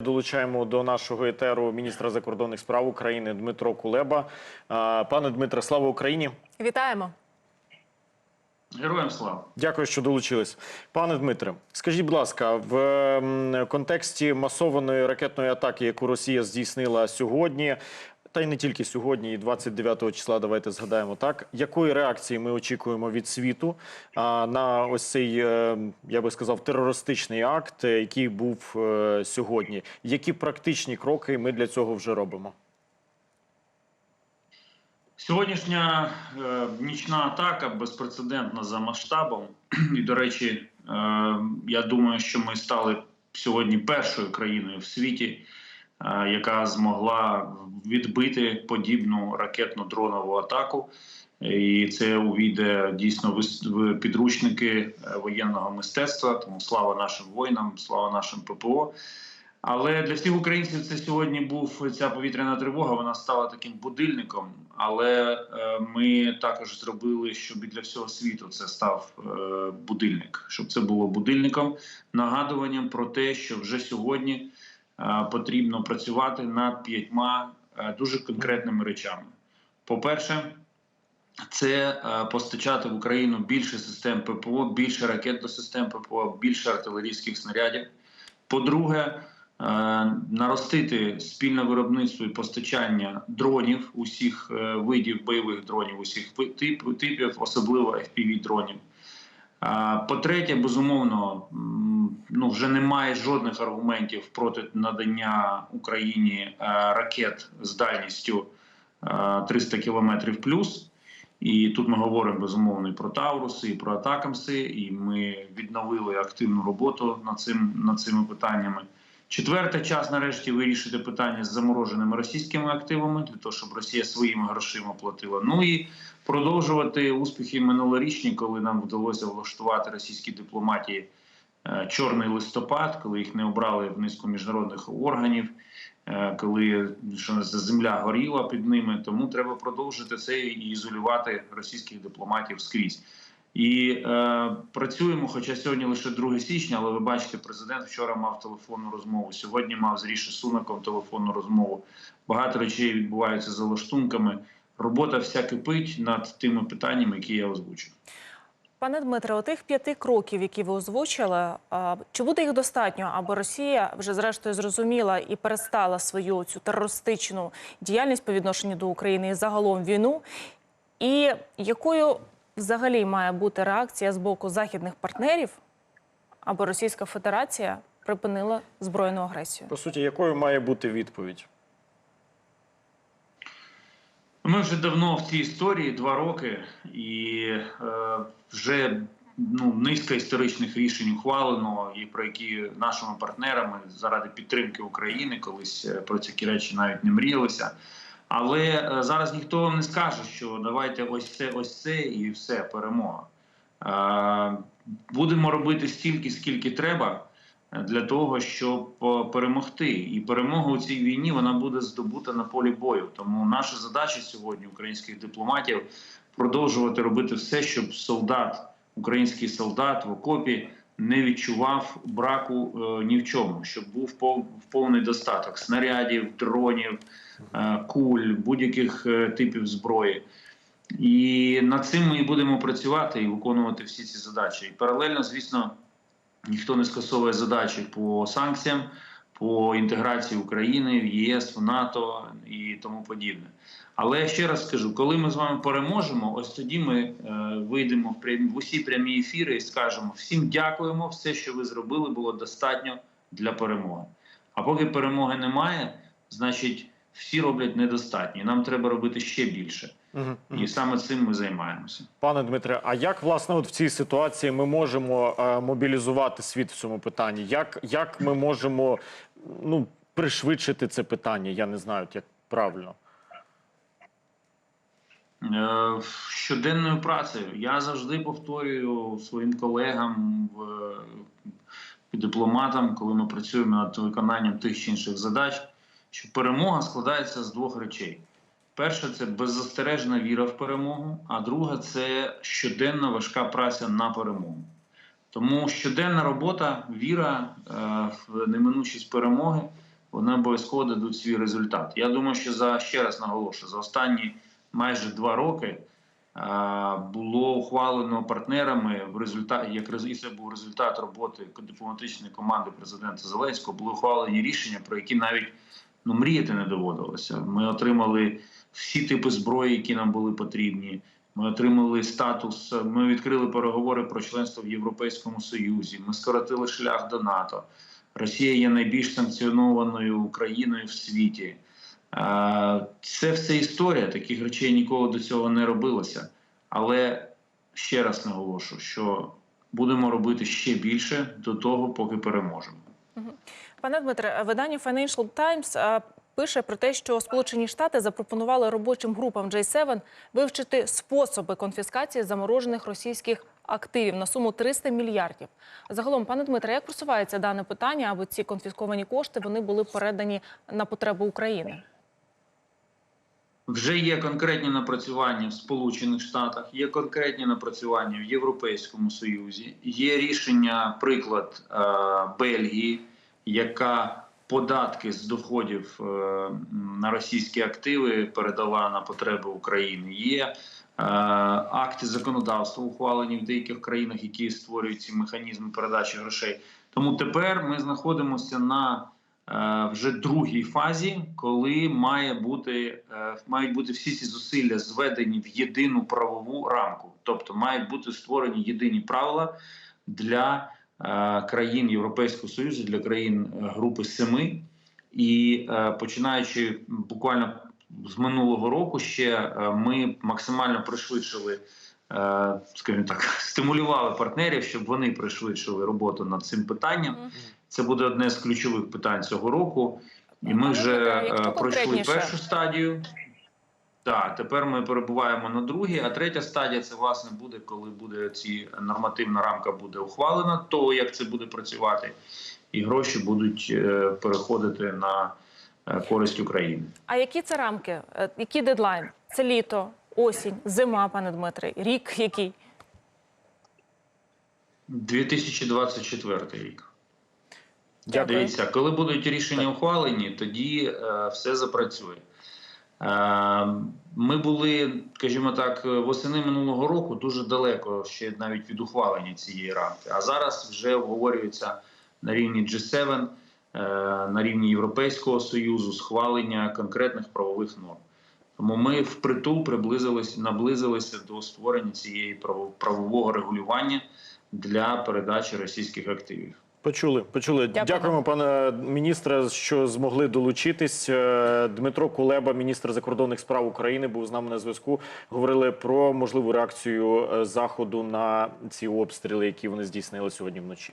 Долучаємо до нашого етеру міністра закордонних справ України Дмитро Кулеба. Пане Дмитре, слава Україні! Вітаємо. Героям слава. Дякую, що долучились. Пане Дмитре, скажіть, будь ласка, в контексті масованої ракетної атаки, яку Росія здійснила сьогодні, та й не тільки сьогодні, і 29 числа, давайте згадаємо так. Якої реакції ми очікуємо від світу а, на ось цей, е, я би сказав, терористичний акт, е, який був е, сьогодні? Які практичні кроки ми для цього вже робимо? Сьогоднішня е, нічна атака безпрецедентна за масштабом. І, до речі, е, я думаю, що ми стали сьогодні першою країною в світі, яка змогла відбити подібну ракетно-дронову атаку. І це увійде дійсно в підручники е, воєнного мистецтва. Тому слава нашим воїнам, слава нашим ППО. Але для всіх українців це сьогодні був ця повітряна тривога. Вона стала таким будильником. Але е, ми також зробили, щоб і для всього світу це став е, будильник, щоб це було будильником, нагадуванням про те, що вже сьогодні е, потрібно працювати над п'ятьма е, дуже конкретними речами. По-перше, це е, постачати в Україну більше систем ППО, більше ракет систем ППО, більше артилерійських снарядів. По-друге, е, наростити спільне виробництво і постачання дронів усіх е, видів бойових дронів, усіх типів, особливо fpv дронів. Е, По-третє, безумовно, ну вже немає жодних аргументів проти надання Україні е, ракет з дальністю е, 300 кілометрів плюс. І тут ми говоримо безумовно і про Тауруси, і про Атакамси, і ми відновили активну роботу над цим над цими питаннями. Четверте, час нарешті вирішити питання з замороженими російськими активами для того, щоб Росія своїми грошима платила. Ну і продовжувати успіхи минулорічні, коли нам вдалося влаштувати російській дипломатії е, чорний листопад, коли їх не обрали в низку міжнародних органів, е, коли що земля горіла під ними. Тому треба продовжити це і ізолювати російських дипломатів скрізь. І е, працюємо, хоча сьогодні лише 2 січня, але ви бачите, президент вчора мав телефонну розмову. Сьогодні мав з Ріші Сунаком телефонну розмову. Багато речей відбуваються за лаштунками. Робота вся кипить над тими питаннями, які я озвучив. Пане Дмитре, отих п'яти кроків, які ви озвучили, чи буде їх достатньо, аби Росія вже зрештою зрозуміла і перестала свою цю терористичну діяльність по відношенню до України і загалом війну? І якою взагалі має бути реакція з боку західних партнерів, аби Російська Федерація припинила збройну агресію? По суті, якою має бути відповідь? Ми вже давно в цій історії два роки, і е, вже ну низка історичних рішень ухвалено, і про які нашими партнерами заради підтримки України колись е, про ці речі навіть не мріялися. Але е, зараз ніхто вам не скаже, що давайте ось це, ось це і все перемога. Е, будемо робити стільки, скільки треба для того, щоб е, перемогти. І перемога у цій війні вона буде здобута на полі бою. Тому наша задача сьогодні, українських дипломатів, продовжувати робити все, щоб солдат, український солдат в окопі не відчував браку е, ні в чому, щоб був пов- повний достаток снарядів, дронів, е, куль, будь-яких типів зброї. І над цим ми і будемо працювати і виконувати всі ці задачі. І паралельно, звісно, ніхто не скасовує задачі по санкціям, по інтеграції України в ЄС, в НАТО і тому подібне. Але я ще раз скажу, коли ми з вами переможемо, ось тоді ми е, вийдемо в, прям- в усі прямі ефіри і скажемо всім дякуємо, все, що ви зробили, було достатньо для перемоги. А поки перемоги немає, значить всі роблять недостатньо. Нам треба робити ще більше. І саме цим ми займаємося. Пане Дмитре, а як власне от в цій ситуації ми можемо е, мобілізувати світ в цьому питанні? Як, як ми можемо ну, пришвидшити це питання? Я не знаю, як правильно. Е, щоденною працею. Я завжди повторюю своїм колегам, дипломатам, коли ми працюємо над виконанням тих чи інших задач, що перемога складається з двох речей. Перше це беззастережна віра в перемогу, а друге це щоденна важка праця на перемогу. Тому щоденна робота, віра е, в неминучість перемоги вони обов'язково дадуть свій результат. Я думаю, що за ще раз наголошую, за останні майже два роки а, було ухвалено партнерами в результаті, як і це був результат роботи дипломатичної команди президента Зеленського. Були ухвалені рішення, про які навіть ну мріяти не доводилося. Ми отримали всі типи зброї, які нам були потрібні. Ми отримали статус. Ми відкрили переговори про членство в Європейському Союзі. Ми скоротили шлях до НАТО. Росія є найбільш санкціонованою країною в світі. Це все історія. Таких речей ніколи до цього не робилося. Але ще раз наголошу, що будемо робити ще більше до того, поки переможемо. Пане Дмитре, видання Financial Times пише про те, що Сполучені Штати запропонували робочим групам J7 вивчити способи конфіскації заморожених російських активів на суму 300 мільярдів. Загалом, пане Дмитре, як просувається дане питання, аби ці конфісковані кошти вони були передані на потреби України? Вже є конкретні напрацювання в Сполучених Штатах, є конкретні напрацювання в Європейському Союзі. Є рішення, приклад е, Бельгії, яка податки з доходів е, на російські активи передала на потреби України. Є е, акти законодавства, ухвалені в деяких країнах, які створюють ці механізми передачі грошей. Тому тепер ми знаходимося на е, вже другій фазі, коли має бути мають бути всі ці зусилля зведені в єдину правову рамку, тобто мають бути створені єдині правила для країн Європейського союзу, для країн е, групи семи. І е, починаючи буквально з минулого року, ще е, ми максимально пришвидшили, е, скажімо так, стимулювали партнерів, щоб вони пришвидшили роботу над цим питанням. Це буде одне з ключових питань цього року. І ми вже е, пройшли першу стадію. Так, тепер ми перебуваємо на другій, а третя стадія це власне буде, коли буде ці нормативна рамка буде ухвалена, то як це буде працювати, і гроші будуть е, переходити на е, користь України. А які це рамки? Е, Який дедлайн? Це літо, осінь, зима, пане Дмитре, рік який? 2024 рік. Дякую. Дивіться, коли будуть рішення ухвалені, тоді все запрацює. Е, ми були, скажімо так, восени минулого року дуже далеко ще навіть від ухвалення цієї рамки. А зараз вже обговорюється на рівні G7, е, на рівні Європейського союзу схвалення конкретних правових норм. Тому ми впритул приблизилися, наблизилися до створення цієї право- правового регулювання для передачі російських активів. Почули, почули. Дякую. Дякуємо, пане міністре, що змогли долучитись. Е, Дмитро Кулеба, міністр закордонних справ України, був з нами на зв'язку. Говорили про можливу реакцію е, заходу на ці обстріли, які вони здійснили сьогодні вночі.